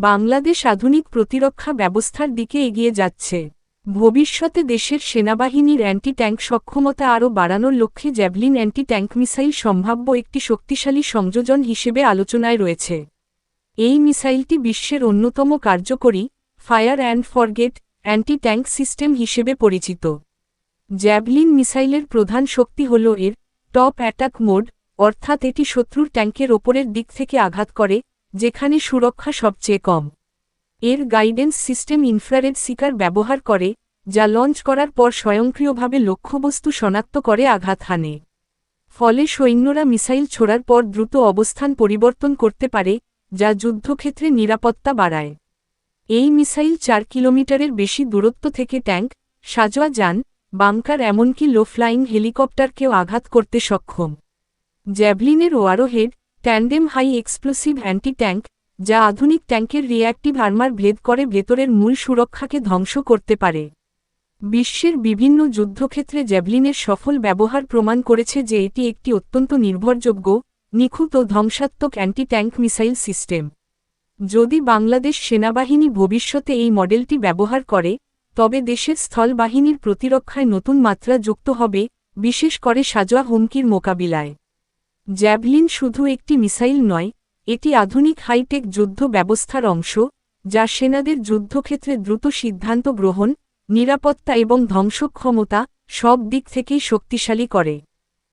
বাংলাদেশ আধুনিক প্রতিরক্ষা ব্যবস্থার দিকে এগিয়ে যাচ্ছে। ভবিষ্যতে দেশের সেনাবাহিনীর অ্যান্টি ট্যাঙ্ক সক্ষমতা আরও বাড়ানোর লক্ষ্যে জ্যাভলিন অ্যান্টি ট্যাঙ্ক মিসাইল সম্ভাব্য একটি শক্তিশালী সংযোজন হিসেবে আলোচনায় রয়েছে। এই মিসাইলটি বিশ্বের অন্যতম কার্যকরী fire and forget anti tank system হিসেবে পরিচিত। জ্যাভলিন মিসাইলের প্রধান শক্তি হল এর টপ অ্যাটাক মোড, অর্থাৎ এটি শত্রুর ট্যাঙ্কের ওপরের দিক থেকে আঘাত করে যেখানে সুরক্ষা সবচেয়ে কম। এর গাইডেন্স সিস্টেম ইনফ্রারেড সিকার ব্যবহার করে, যা লঞ্চ করার পর স্বয়ংক্রিয়ভাবে লক্ষ্যবস্তু শনাক্ত করে আঘাত হানে। ফলে সৈন্যরা মিসাইল ছোড়ার পর দ্রুত অবস্থান পরিবর্তন করতে পারে, যা যুদ্ধক্ষেত্রে নিরাপত্তা বাড়ায়। এই মিসাইল চার কিলোমিটারের বেশি দূরত্ব থেকে ট্যাঙ্ক, সাজোয়া যান, বাংকার এমনকি লো ফ্লাইং হেলিকপ্টারকেও আঘাত করতে সক্ষম। জ্যাভলিনের warhead tandem high explosive anti tank, যা আধুনিক ট্যাঙ্কের রিঅ্যাক্টিভ আর্মার ভেদ করে ভেতরের মূল সুরক্ষাকে ধ্বংস করতে পারে। বিশ্বের বিভিন্ন যুদ্ধক্ষেত্রে জ্যাভলিনের সফল ব্যবহার প্রমাণ করেছে যে এটি একটি অত্যন্ত নির্ভরযোগ্য, নিখুঁত ও ধ্বংসাত্মক অ্যান্টি ট্যাঙ্ক মিসাইল সিস্টেম। যদি বাংলাদেশ সেনাবাহিনী ভবিষ্যতে এই মডেলটি ব্যবহার করে, তবে দেশের স্থলবাহিনীর প্রতিরক্ষায় নতুন মাত্রা যুক্ত হবে, বিশেষ করে সাজোয়া হুমকির মোকাবিলায়। জ্যাভলিন শুধু একটি মিসাইল নয়, এটি আধুনিক হাইটেক যুদ্ধ ব্যবস্থার অংশ, যা সেনাদের যুদ্ধক্ষেত্রে দ্রুত সিদ্ধান্ত গ্রহণ, নিরাপত্তা এবং ধ্বংসক্ষমতা সব দিক থেকেই শক্তিশালী করে।